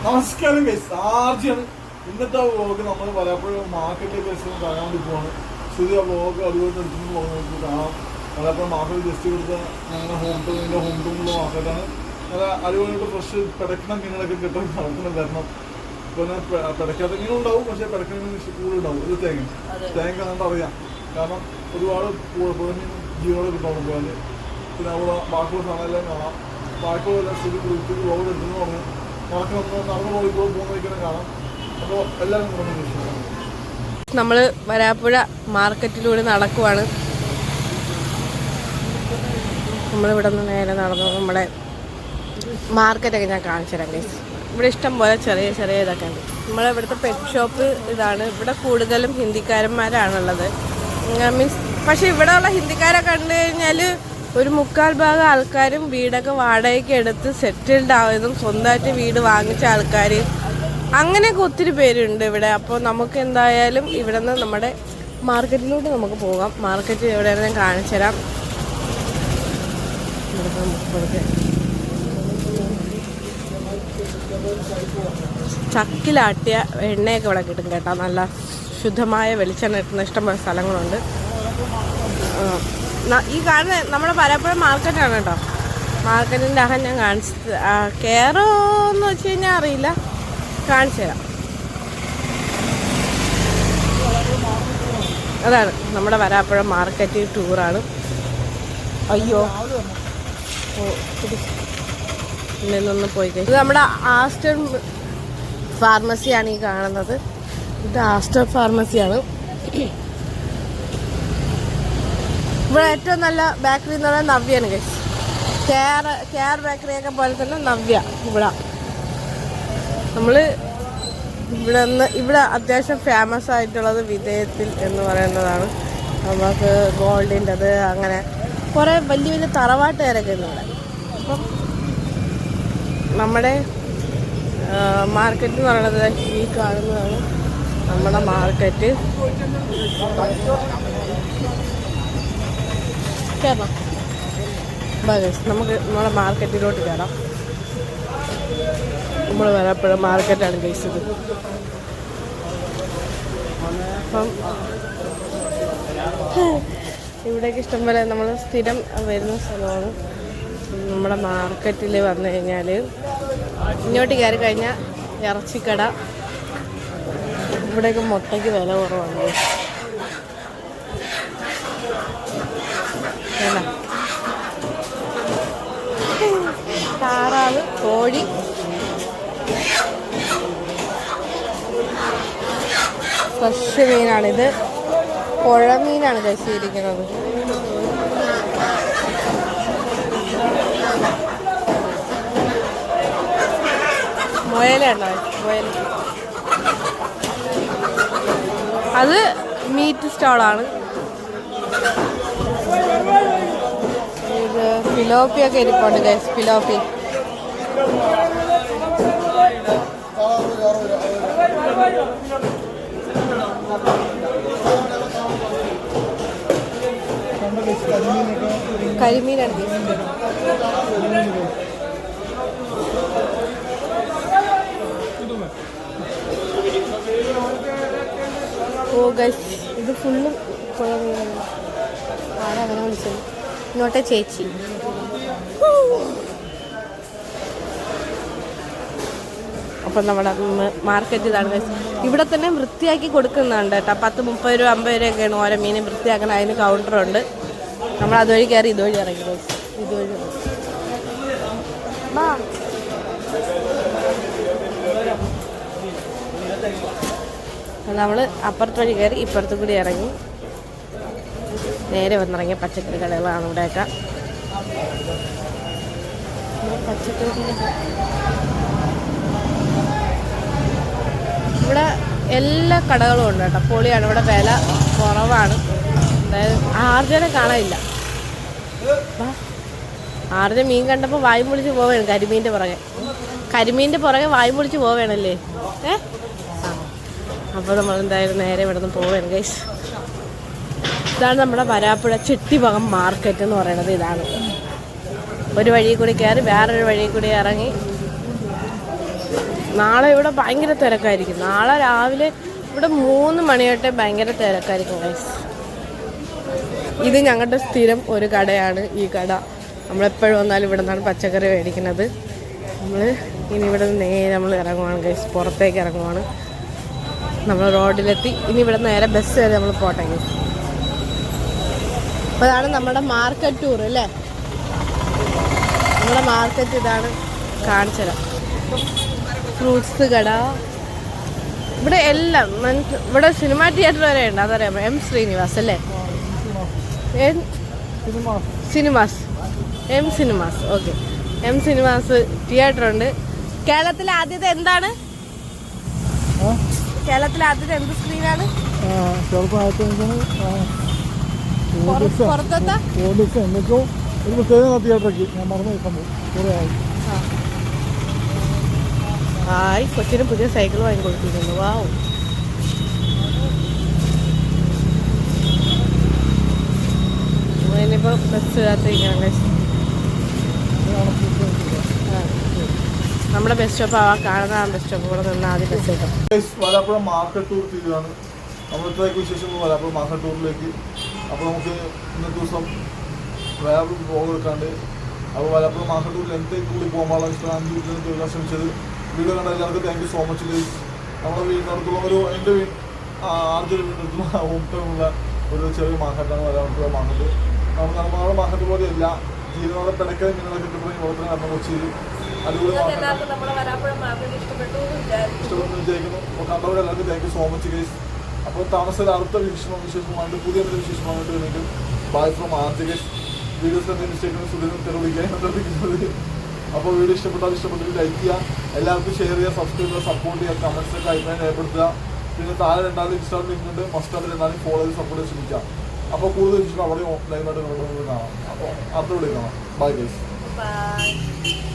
നമസ്കാരം ഗൈസ് ആർജിയാണ് ഇന്നത്തെ വ്ലോഗ് നമ്മൾ പലപ്പോഴും മാർക്കറ്റിലേക്ക് ജസ്റ്റ് കാണാൻ വേണ്ടി പോവാണ് സ്ഥിതി ആ വ്ലോഗ് അതുപോലെ എടുത്തു പോകുന്നത് നമുക്ക് കാണാം പലപ്പോഴും മാർക്കറ്റ് ജസ്റ്റ് കൊടുത്ത ഞങ്ങളുടെ ഹോം ടൗണിന്റെ ഹോം ടൗണിലുള്ള മാർക്കറ്റാണ് നല്ല അതുപോലെ ഫ്രഷ് പിടക്കണ മീനുകളൊക്കെ കിട്ടും നടക്കുന്ന വരണം പിന്നെ പിടയ്ക്കാത്ത മീനും ഉണ്ടാവും പക്ഷേ പിടക്കണ മീൻ കൂടുതൽ ഉണ്ടാവും ഇത് തേങ്ങ തേങ്ങ നമുക്ക് അറിയാം കാരണം ഒരുപാട് പുഴമീൻ ജീവനോട് കിട്ടും പോയാൽ പിന്നെ അവിടെ ബാക്കിയുള്ള സാധനം എല്ലാം കാണാം ബാക്കിയുള്ള സ്ഥിതി കുറിച്ച് വ്ലോഗ് എടുത്തു പറഞ്ഞു നമ്മൾ നടന്നു അപ്പോൾ നമ്മൾ വരാപ്പുഴ മാർക്കറ്റിലൂടെ നടക്കുവാണ്. നമ്മളിവിടെ നിന്ന് നേരെ നടന്നു. നമ്മുടെ മാർക്കറ്റൊക്കെ ഞാൻ കാണിച്ചു തരാം ഗൈസ് ഇവിടെ ഇഷ്ടം പോലെ ചെറിയ ചെറിയ ഇതൊക്കെ ഉണ്ട്. നമ്മളെ ഇവിടുത്തെ പെറ്റ് ഷോപ്പ് ഇതാണ്. ഇവിടെ കൂടുതലും ഹിന്ദിക്കാരന്മാരാണുള്ളത്. മീൻസ് പക്ഷെ ഇവിടെ ഉള്ള ഹിന്ദിക്കാരെ കണ്ടു കഴിഞ്ഞാൽ ഒരു മുക്കാൽ ഭാഗം ആൾക്കാരും വീടൊക്കെ വാടകയ്ക്ക് എടുത്ത് സെറ്റിൽഡ് ആയതും സ്വന്തമായിട്ട് വീട് വാങ്ങിച്ച ആൾക്കാർ അങ്ങനെയൊക്കെ ഒത്തിരി പേരുണ്ട് ഇവിടെ. അപ്പോൾ നമുക്ക് എന്തായാലും ഇവിടെ നിന്ന് നമ്മുടെ മാർക്കറ്റിലോട്ട് നമുക്ക് പോകാം. മാർക്കറ്റ് എവിടെയാണ് ഞാൻ കാണിച്ചു തരാം. ഇവിടെ നമുക്ക് കൊടുക്കാം. ചക്കിലാട്ടിയ എണ്ണയൊക്കെ ഇവിടെ കിട്ടും കേട്ടോ. നല്ല ശുദ്ധമായ വെളിച്ചെണ്ണ കിട്ടുന്ന ഇഷ്ടംപോലെ സ്ഥലങ്ങളുണ്ട്. ഈ കാണുന്ന നമ്മുടെ പലപ്പോഴും മാർക്കറ്റാണ് കേട്ടോ. മാർക്കറ്റിന്റെ അഹം ഞാൻ കാണിച്ചത്. കയറോ എന്ന് വെച്ച് കഴിഞ്ഞാൽ അറിയില്ല. കാണിച്ചു തരാം. അതാണ് നമ്മുടെ വരാപ്പുഴ മാർക്കറ്റ് ടൂറാണ്. അയ്യോ. ഓ ഇതിൽ പോയി കഴിഞ്ഞു. ഇത് നമ്മുടെ ആസ്റ്റർ ഫാർമസിയാണ് ഈ കാണുന്നത്. ഇത് ആസ്റ്റർ ഫാർമസിയാണ്. ഇവിടെ ഏറ്റവും നല്ല ബേക്കറി എന്ന് പറയുന്നത് നവ്യാണ് കേസ് കെയർ കെയർ ബേക്കറിയൊക്കെ പോലെ തന്നെ നവ്യ ഇവിടെ. നമ്മൾ ഇവിടെ നിന്ന് ഇവിടെ അത്യാവശ്യം ഫേമസ് ആയിട്ടുള്ളത് വിധേയത്തിൽ എന്ന് പറയുന്നതാണ്. നമുക്ക് ഗോൾഡിന്റെത് അങ്ങനെ കുറേ വലിയ വലിയ തറവാട്ടുകാരൊക്കെ ഉണ്ട് ഇവിടെ. അപ്പം നമ്മുടെ മാർക്കറ്റ് എന്ന് പറയുന്നത് ഈ കാണുന്നതാണ് നമ്മുടെ മാർക്കറ്റ് കയറണം ബാ guys, നമുക്ക് നമ്മുടെ മാർക്കറ്റിലോട്ട് കയറാം നമ്മൾ വരാപ്പുഴ മാർക്കറ്റാണ് കഴിച്ചത് അപ്പം ഇവിടേക്ക് ഇഷ്ടംപോലെ നമ്മൾ സ്ഥിരം വരുന്ന സ്ഥലമാണ്. നമ്മുടെ മാർക്കറ്റിൽ വന്നു കഴിഞ്ഞാൽ ഇങ്ങോട്ട് കയറി കഴിഞ്ഞാൽ ഇറച്ചിക്കട. ഇവിടെയൊക്കെ മുട്ടയ്ക്ക് വില കുറവാണ് വേണ്ട താറാവ് കോഴി. ഫ്രഷ് മീനാണിത്. പുഴ മീനാണ് കഴിച്ചിരിക്കുന്നത് മുയലാണോ മുയൽ അത് മീറ്റ് സ്റ്റാളാണ് ഇത് ഫിലോപ്പിയൊക്കെ ഇരിപ്പുണ്ട് ഗൈസ് ഫിലോപ്പി. ഓ ഇത് ഫുള്ളും പുഴ ആരാ അങ്ങനെ വിളിച്ചത്? ഇങ്ങോട്ടെ ചേച്ചി. അപ്പം നമ്മുടെ മാർക്കറ്റ് ഇതാണ്. ഇവിടെ തന്നെ വൃത്തിയാക്കി കൊടുക്കുന്നുണ്ട് കേട്ടോ. പത്ത് മുപ്പത് രൂപ അമ്പത് രൂപയൊക്കെയാണ് ഓരോ മീൻ വൃത്തിയാക്കണം. അതിന് കൗണ്ടറുണ്ട് നമ്മൾ അതുവഴി കയറി ഇതുവഴി ഇറങ്ങി. ഇതുവഴി നമ്മൾ അപ്പുറത്ത് വഴി കയറി ഇപ്പുറത്ത് കൂടി ഇറങ്ങി. നേരെ വന്നിറങ്ങിയ പച്ചക്കറി കടകളാണ് ഇവിടെയൊക്കെ. ഇവിടെ പച്ചക്കറി കട- ഇവിടെ എല്ലാ കടകളും ഉണ്ട് കേട്ടോ. പൊളിയാണ്. ഇവിടെ വില കുറവാണ്. അതായത് ആർജനെ കാണാനില്ല. ആർജൻ ആർജ മീൻ കണ്ടപ്പോൾ വായും പൊളിച്ച് പോവുകയാണ് കരിമീന്റെ പുറകെ. കരിമീന്റെ പുറകെ വായും പൊളിച്ച് പോവുകയാണല്ലേ? ഏ? അപ്പോൾ നമ്മൾ എന്തായാലും നേരെ ഇവിടെ നിന്ന് പോവുകയാണ് ഗൈസ് ഇതാണ് നമ്മുടെ വരാപ്പുഴ ചെട്ടിപകം മാർക്കറ്റ് എന്ന് പറയുന്നത് ഇതാണ്. ഒരു വഴി കൂടി കയറി വേറൊരു വഴി കൂടി ഇറങ്ങി നാളെ ഇവിടെ ഭയങ്കര തിരക്കായിരിക്കും. നാളെ രാവിലെ ഇവിടെ മൂന്ന് മണി തൊട്ടേ ഭയങ്കര തിരക്കായിരിക്കും ഗൈസ് ഇത് ഞങ്ങളുടെ സ്ഥിരം ഒരു കടയാണ് ഈ കട. നമ്മളെപ്പോഴും വന്നാലും ഇവിടെ നിന്നാണ് പച്ചക്കറി മേടിക്കുന്നത്. നമ്മൾ ഇനി ഇവിടെ നിന്ന് നേരെ നമ്മൾ ഇറങ്ങുവാണ് ഗൈസ് പുറത്തേക്ക് ഇറങ്ങുവാണ്. നമ്മൾ റോഡിലെത്തി. ഇനി ഇവിടെ നേരെ ബസ് വരെ നമ്മൾ പോട്ടെ ഗൈസ് അപ്പോൾ അതാണ് നമ്മുടെ മാർക്കറ്റ് ടൂർ അല്ലേ? നമ്മുടെ മാർക്കറ്റ് ഇതാണ് കാണിച്ചത് ഫ്രൂട്ട്സ് കട. ഇവിടെ എല്ലാം ഇവിടെ സിനിമാ തിയേറ്റർ വരെ ഉണ്ട് അതറിയാമോ? എം ശ്രീനിവാസ് അല്ലേ? Cinemas. M cinemas okay. M cinemas theatre ഉണ്ട്. കേരളത്തിലെ ആദ്യത്തെ എന്താണ്? കേരളത്തിലെ ആദ്യത്തെ എന്ത് സ്ക്രീനാണ് പുറത്തത്തെ? എന്തൊക്കെയോ ഒരു തിയേറ്ററൊക്കെ ഞാൻ മറന്നു കുറേ ആയി. ഹായ് കൊച്ചിന് പുതിയ സൈക്കിൾ വാങ്ങി കൊടുത്തിരുന്നു വാവ് ഇനിയിപ്പോൾ ബസ് കാത്തിരിക്കണം നമ്മുടെ ബസ് സ്റ്റോപ്പ് ആ കാണുന്ന ബസ് സ്റ്റോപ്പ് കൂടെ നിന്ന് ആദ്യം ബസ് വരാപ്പുഴ മാർക്കറ്റ് ടൂർ വിശേഷം വരാപ്പുഴ മാർക്കറ്റ് ടൂറിലേക്ക് അപ്പോൾ നമുക്ക് ഇന്നത്തെ ദിവസം വേറെ ബ്ലോഗ് അപ്പോൾ വരാപ്പുഴ മാർക്കറ്റ് ടൂറിൽ ലെങ്ത് കൂടി പോകാനുള്ള പാടില്ല. ഇഷ്ടം അഞ്ച് ദിവസം ശ്രമിച്ചത്. വീഡിയോ കണ്ട എല്ലാവർക്കും താങ്ക് യു സോ മച്ച് നമ്മുടെ വീടിനടുത്തുള്ള ഒരു എന്റെ വീട് ആദ്യ വീടിനടുത്തുള്ള ഒരു ചെറിയ മാർക്കറ്റാണ് വരാപ്പുഴ മാർക്കറ്റ്. നമുക്ക് നമ്മുടെ മാർക്കറ്റ് പോലെയല്ല ജീവനോടെ പിടക്കൽ മീനുകളൊക്കെ കിട്ടുന്ന വളർത്തുന്ന കാരണം കൊച്ചി അതുപോലെ നമ്മുടെ ഇഷ്ടപ്പെട്ടു അപ്പോൾ കണ്ടവരെ എല്ലാവർക്കും thank you so much guys അപ്പോൾ താമസത്തിൽ അടുത്ത വിശേഷമാണ് വിശേഷമായിട്ട് പുതിയ എന്തെങ്കിലും വിശേഷമായിട്ട് വേണമെങ്കിൽ ബൈ ഫ്രം ആർജ് ഗൈസ് വീഡിയോസ് എന്തെങ്കിലും മിസ്റ്റേക്കും സുധീരും തെളിവിക്കാൻ അപ്പോൾ വീഡിയോ ഇഷ്ടപ്പെട്ടാൽ ഇഷ്ടപ്പെട്ടെങ്കിൽ ലൈക്ക് ചെയ്യുക. എല്ലാവർക്കും ഷെയർ ചെയ്യുക സബ്സ്ക്രൈബ് ചെയ്യുക സപ്പോർട്ട് ചെയ്യുക കമൻസിലൊക്കെ അഭിപ്രായം രേഖപ്പെടുത്തുക. പിന്നെ താഴെ രണ്ടാമത് ഇൻസ്റ്റാൾ ലിങ്ക് ഉണ്ട്. മസ്റ്റായിട്ട് രണ്ടാമത് ഫോളോ ചെയ്ത് സപ്പോർട്ട് ചെയ്ത് ശ്രമിക്കുക അപ്പോൾ കൂടുതൽ ഇൻസ്റ്റാൾ അവിടെ ലൈവായിട്ട് കാണാം. അപ്പോൾ വീഡിയോ കാണാം. Bye guys.